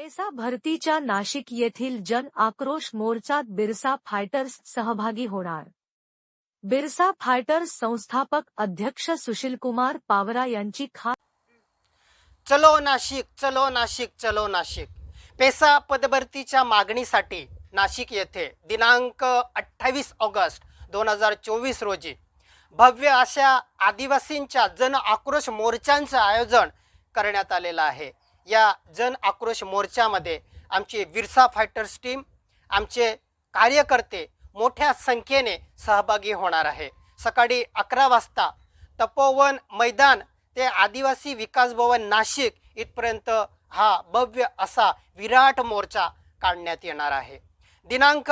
PESA भरतीच्या नाशिक येथील जन आक्रोश मोर्चात बिरसा फायटर्स सहभागी होणार. बिरसा फायटर्स संस्थापक अध्यक्ष सुशीलकुमार पावरा यांची खा चलो नाशिक चलो नाशिक चलो नाशिक. पेसा पदभरतीच्या मागणीसाठी नाशिक येथे दिनांक अठ्ठावीस ऑगस्ट दोन हजार चोवीस रोजी भव्य अशा आदिवासींच्या जन आक्रोश मोर्चांचं आयोजन करण्यात आलेलं आहे. या जन आक्रोश मोर्चामध्ये आमची विरसा फायटर्स टीम आमचे कार्यकर्ते मोठ्या संख्येने सहभागी होणार आहे. सकाळी अकरा वाजता तपोवन मैदान ते आदिवासी विकास भवन नाशिक इथपर्यंत हा भव्य असा विराट मोर्चा काढण्यात येणार आहे. दिनांक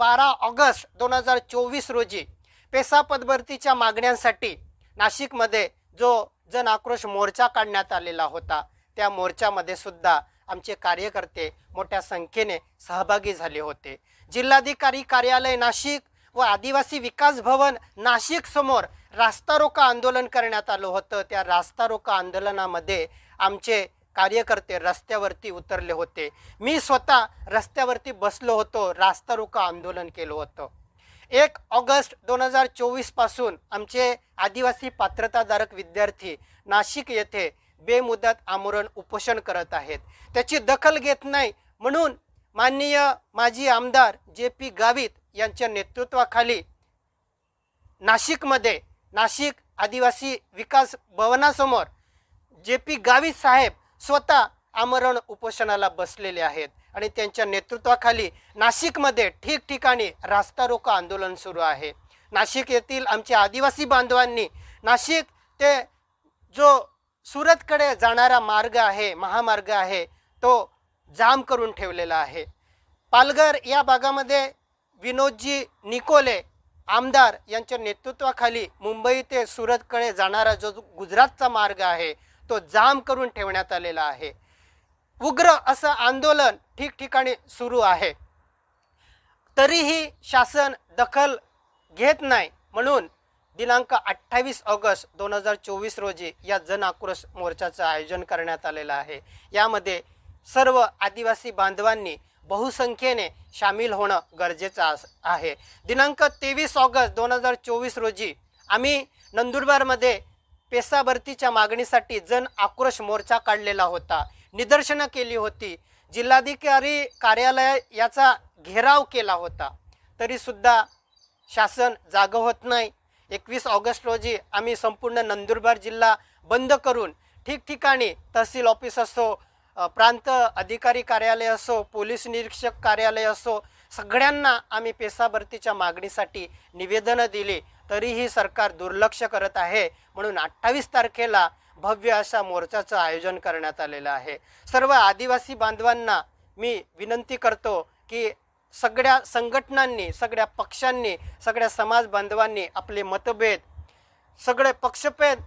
बारा ऑगस्ट दोन हजार चोवीस रोजी पेसा पदभरतीच्या मागण्यांसाठी नाशिकमध्ये जो जन आक्रोश मोर्चा काढण्यात आलेला होता त्या मोर्चामध्ये सुद्धा आमचे कार्यकर्ते मोठ्या संख्येने सहभागी झाले होते. जिल्हाधिकारी कार्यालय नाशिक व आदिवासी विकास भवन नाशिक समोर रास्ता रोका आंदोलन करण्यात आलं होतं. त्या रास्ता रोका आंदोलनामध्ये आमचे कार्यकर्ते रस्त्यावरती उतरले होते. मी स्वतः रस्त्यावरती बसलो होतो रास्ता रोका आंदोलन केलं होतं. एक ऑगस्ट दोन हजार चोवीसपासून आमचे आदिवासी पात्रताधारक विद्यार्थी नाशिक येथे बेमुदत आमरण उपोषण करत आहेत. त्याची दखल घेत नाही म्हणून माननीय माजी आमदार जे पी गावित यांच्या नेतृत्वाखाली नाशिकमध्ये नाशिक आदिवासी विकास भवनासमोर जे पी गावित साहेब स्वतः आमरण उपोषणाला बसलेले आहेत आणि त्यांच्या नेतृत्वाखाली नाशिकमध्ये ठिकठिकाणी रास्ता रोको आंदोलन सुरू आहे. नाशिक येथील आमच्या आदिवासी बांधवांनी नाशिक ते जो सुरतकडे जाणारा मार्ग आहे महामार्ग आहे तो जाम करून ठेवलेला आहे. पालघर या भागामध्ये विनोदजी निकोले आमदार यांच्या नेतृत्वाखाली मुंबई ते सुरतकडे जाणारा जो गुजरातचा मार्ग आहे तो जाम करून ठेवण्यात आलेला आहे. उग्र असं आंदोलन ठिकठिकाणी सुरू आहे. तरीही शासन दखल घेत नाही म्हणून दिनांक अठ्ठावीस ऑगस्ट दोन हजार चोवीस रोजी या जन आक्रोश मोर्चाचं आयोजन करण्यात आलेलं आहे. यामध्ये सर्व आदिवासी बांधवांनी बहुसंख्येने सामील होणं गरजेचं आहे. दिनांक तेवीस ऑगस्ट दोन हजार चोवीस रोजी आम्ही नंदुरबारमध्ये पेसा भरतीच्या मागणीसाठी जन आक्रोश मोर्चा काढलेला होता. निदर्शनं केली होती. जिल्हाधिकारी कार्यालय याचा घेराव केला होता. तरीसुद्धा शासन जागं होत नाही. एकवीस ऑगस्ट रोजी आम्ही संपूर्ण नंदुरबार जिल्हा बंद करून ठिकठिकाणी तहसील ऑफिस असो प्रांत अधिकारी कार्यालय असो पोलीस निरीक्षक कार्यालय असो सगळ्यांना आम्ही पेसा भरतीच्या मागणीसाठी निवेदनं दिली. तरीही सरकार दुर्लक्ष करत आहे. म्हणून अठ्ठावीस तारखेला भव्य अशा मोर्चाचं आयोजन करण्यात आलेलं आहे. सर्व आदिवासी बांधवांना मी विनंती करतो की सगळ्या संघटनांनी सगळ्या पक्षांनी सगळ्या समाज बांधवांनी आपले मतभेद सगळे पक्षभेद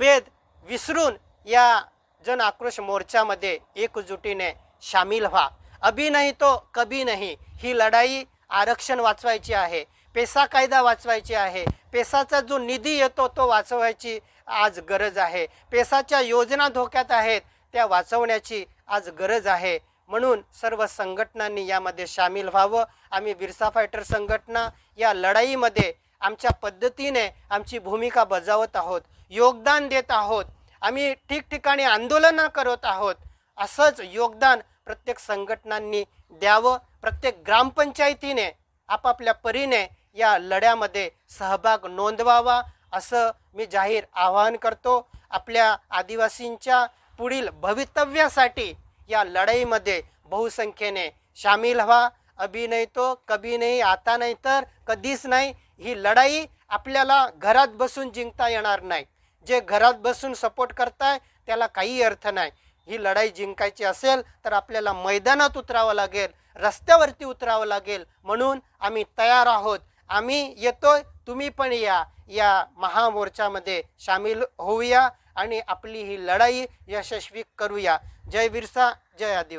भेद विसरून या जन आक्रोश मोर्चामध्ये एकजुटीने सामील व्हा. अभी नाही तो कभी नाही. ही लढाई आरक्षण वाचवायची आहे पेसा कायदा वाचवायची आहे. पेसाचा जो निधी येतो तो वाचवायची आज गरज आहे. पेसाच्या योजना धोक्यात आहेत त्या वाचवण्याची आज गरज आहे. म्हणून सर्व संघटनांनी यामध्ये सामील व्हावं. आम्ही बिरसा फायटर संघटना या लढाईमध्ये आमच्या पद्धतीने आमची भूमिका बजावत आहोत. योगदान देत आहोत. आम्ही ठिकठिकाणी आंदोलनं करत आहोत. असंच योगदान प्रत्येक संघटनांनी द्यावं. प्रत्येक ग्रामपंचायतीने आपापल्या परीने या लढ्यामध्ये सहभाग नोंदवावा असं मी जाहीर आवाहन करतो. आपल्या आदिवासींच्या पुढील भवितव्यासाठी या लढाईमध्ये बहुसंख्येने सामील व्हा. अभिनय नाही तो कभी नाही आता नाही तर कधीच नाही. ही लढाई आपल्याला घरात बसून जिंकता येणार नाही. जे घरात बसून सपोर्ट करताय त्याला काही अर्थ नाही. ही लढाई जिंकायची असेल तर आपल्याला मैदानात उतरावं लागेल रस्त्यावरती उतरावं लागेल. म्हणून आम्ही तयार आहोत. आम्ही येतोय तुम्ही पण या. या महामोर्चामध्ये सामील होऊया. आणि आपली ही लढाई यशस्वी करूया. जय बिरसा जय आदिवासी.